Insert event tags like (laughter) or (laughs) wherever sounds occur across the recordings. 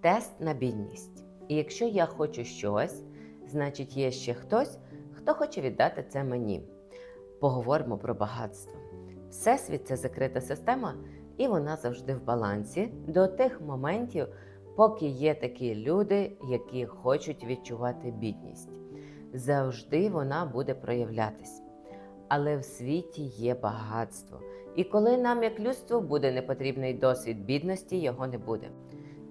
тест на бідність. І якщо я хочу щось, значить є ще хтось, хто хоче віддати це мені. Поговоримо про багатство. Всесвіт це закрита система, і вона завжди в балансі до тих моментів, поки є такі люди, які хочуть відчувати бідність. Завжди вона буде проявлятись. Але в світі є багатство. І коли нам, як людству, буде непотрібний досвід бідності, його не буде.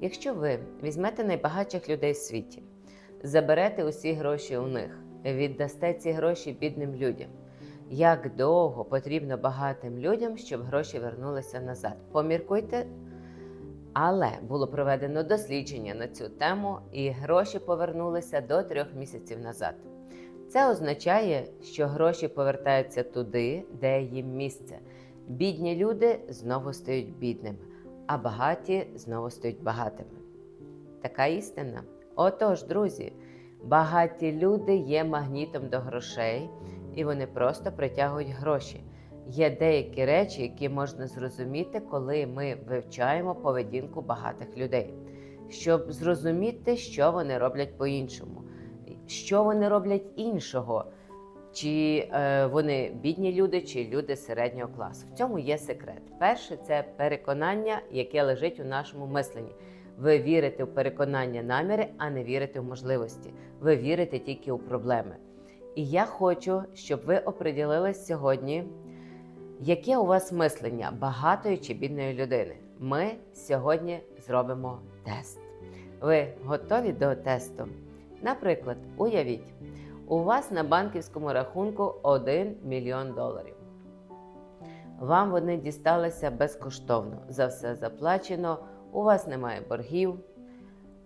Якщо ви візьмете найбагатших людей в світі, заберете усі гроші у них, віддасте ці гроші бідним людям. Як довго потрібно багатим людям, щоб гроші вернулися назад? Поміркуйте. Але було проведено дослідження на цю тему, і гроші повернулися до трьох місяців назад. Це означає, що гроші повертаються туди, де їм місце. Бідні люди знову стають бідними, а багаті знову стають багатими. Така істина. Отож, друзі, багаті люди є магнітом до грошей, і вони просто притягують гроші. Є деякі речі, які можна зрозуміти, коли ми вивчаємо поведінку багатих людей, щоб зрозуміти, що вони роблять по-іншому, що вони роблять іншого, чи е, вони бідні люди, чи люди середнього класу. В цьому є секрет. Перше це переконання, яке лежить у нашому мисленні. Ви вірите в переконання наміри, а не вірите в можливості. Ви вірите тільки у проблеми. І я хочу, щоб ви оприділились сьогодні, яке у вас мислення багатої чи бідної людини. Ми сьогодні зробимо тест. Ви готові до тесту? Наприклад, уявіть, у вас на банківському рахунку 1 мільйон доларів. Вам вони дісталися безкоштовно. За все заплачено, у вас немає боргів,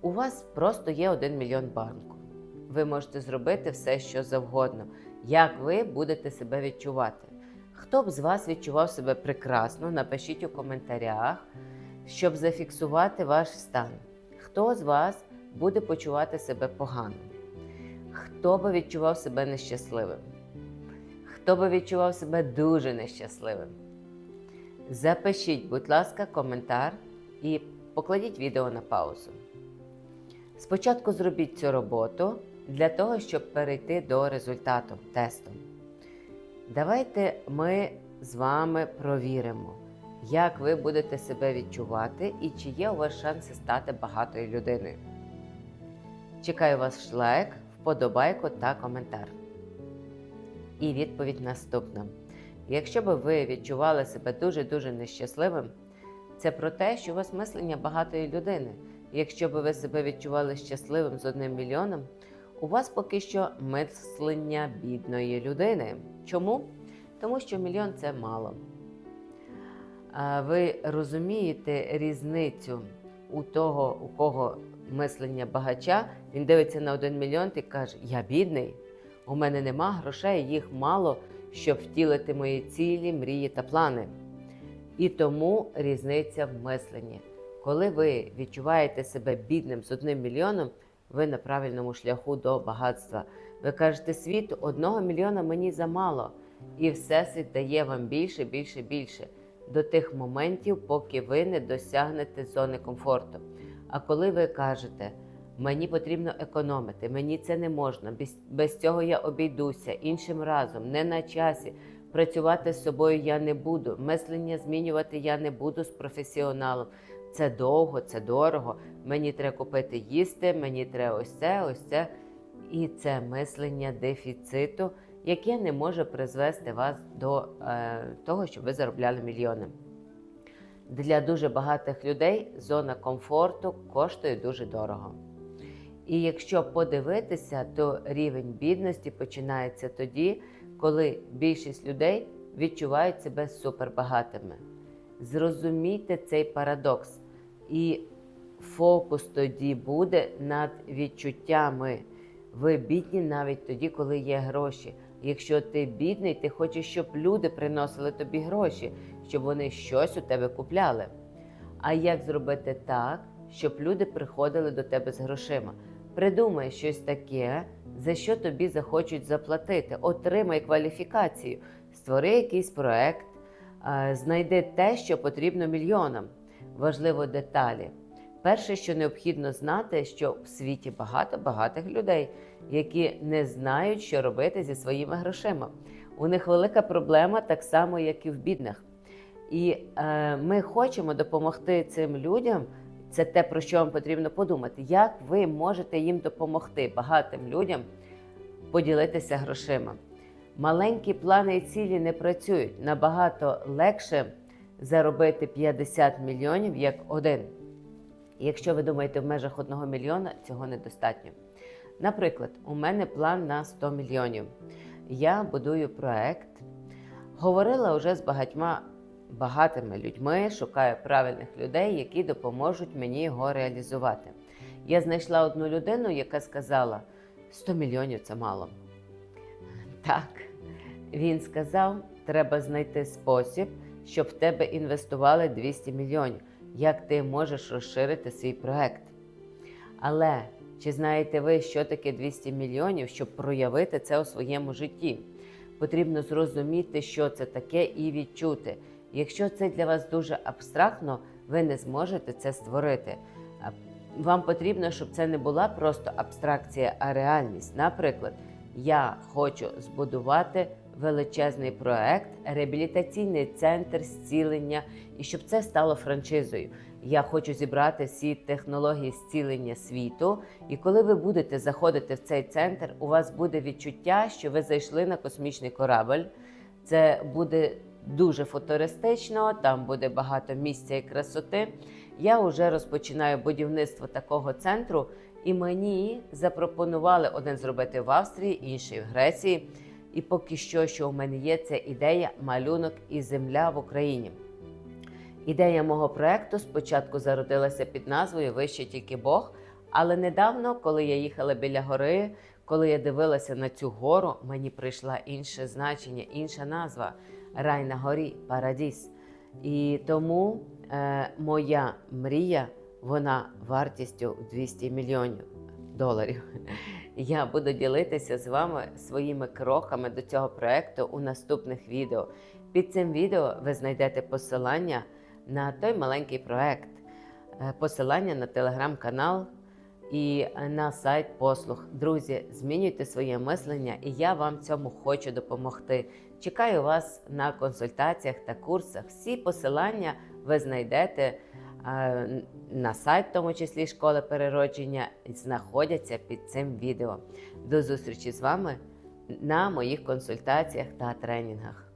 у вас просто є 1 мільйон банку. Ви можете зробити все, що завгодно. Як ви будете себе відчувати? Хто б з вас відчував себе прекрасно, напишіть у коментарях, щоб зафіксувати ваш стан. Хто з вас буде почувати себе погано? Хто би відчував себе нещасливим? Хто би відчував себе дуже нещасливим? Запишіть, будь ласка, коментар і покладіть відео на паузу. Спочатку зробіть цю роботу для того, щоб перейти до результату тесту. Давайте ми з вами провіримо, як ви будете себе відчувати і чи є у вас шанси стати багатою людиною. Чекаю вас лайк, вподобайку та коментар. І відповідь наступна. Якщо би ви відчували себе дуже-дуже нещасливим, це про те, що у вас мислення багатої людини. Якщо би ви себе відчували щасливим з одним мільйоном, у вас поки що мислення бідної людини. Чому? Тому що мільйон це мало. Ви розумієте різницю у того, у кого мислення багача, він дивиться на один мільйон і каже: Я бідний, у мене нема грошей, їх мало, щоб втілити мої цілі, мрії та плани. І тому різниця в мисленні. Коли ви відчуваєте себе бідним з одним мільйоном, ви на правильному шляху до багатства. Ви кажете, світ одного мільйона мені замало, і всесвіт дає вам більше, більше, більше до тих моментів, поки ви не досягнете зони комфорту. А коли ви кажете, мені потрібно економити, мені це не можна, без, без цього я обійдуся іншим разом, не на часі. Працювати з собою я не буду, мислення змінювати я не буду з професіоналом. Це довго, це дорого. Мені треба купити їсти, мені треба ось це, ось це. І це мислення дефіциту, яке не може призвести вас до е, того, щоб ви заробляли мільйони. Для дуже багатих людей зона комфорту коштує дуже дорого. І якщо подивитися, то рівень бідності починається тоді, коли більшість людей відчувають себе супербагатими. Зрозумійте цей парадокс. І фокус тоді буде над відчуттями. Ви бідні навіть тоді, коли є гроші. Якщо ти бідний, ти хочеш, щоб люди приносили тобі гроші, щоб вони щось у тебе купляли. А як зробити так, щоб люди приходили до тебе з грошима? Придумай щось таке, за що тобі захочуть заплатити. Отримай кваліфікацію, створи якийсь проект, знайди те, що потрібно мільйонам. Важливо деталі. Перше, що необхідно знати, що в світі багато багатих людей, які не знають, що робити зі своїми грошима. У них велика проблема, так само, як і в бідних. І е, ми хочемо допомогти цим людям. Це те, про що вам потрібно подумати. Як ви можете їм допомогти багатим людям поділитися грошима? Маленькі плани і цілі не працюють. Набагато легше заробити 50 мільйонів як один. Якщо ви думаєте в межах 1 мільйона, цього недостатньо. Наприклад, у мене план на 100 мільйонів. Я будую проект, говорила вже з багатьма багатими людьми, шукаю правильних людей, які допоможуть мені його реалізувати. Я знайшла одну людину, яка сказала: 100 мільйонів це мало. Так, він сказав, треба знайти спосіб, щоб в тебе інвестували 200 мільйонів. Як ти можеш розширити свій проект? Але чи знаєте ви, що таке 200 мільйонів, щоб проявити це у своєму житті? Потрібно зрозуміти, що це таке, і відчути. Якщо це для вас дуже абстрактно, ви не зможете це створити. Вам потрібно, щоб це не була просто абстракція, а реальність. Наприклад, я хочу збудувати величезний проект, реабілітаційний центр зцілення, і щоб це стало франшизою. Я хочу зібрати всі технології зцілення світу. І коли ви будете заходити в цей центр, у вас буде відчуття, що ви зайшли на космічний корабль. Це буде дуже футуристично, там буде багато місця і красоти. Я вже розпочинаю будівництво такого центру, і мені запропонували один зробити в Австрії, інший в Греції. І поки що, що у мене є, це ідея малюнок і земля в Україні. Ідея мого проекту спочатку зародилася під назвою Вище тільки Бог. Але недавно, коли я їхала біля гори, коли я дивилася на цю гору, мені прийшла інше значення, інша назва Рай на горі, Парадіс. І тому е, моя мрія, вона вартістю 200 мільйонів доларів. (laughs) Я буду ділитися з вами своїми кроками до цього проекту у наступних відео. Під цим відео ви знайдете посилання на той маленький проект, е, посилання на телеграм-канал і на сайт послуг. Друзі, змінюйте своє мислення, і я вам цьому хочу допомогти. Чекаю вас на консультаціях та курсах. Всі посилання ви знайдете на сайт, в тому числі школи переродження, знаходяться під цим відео. До зустрічі з вами на моїх консультаціях та тренінгах.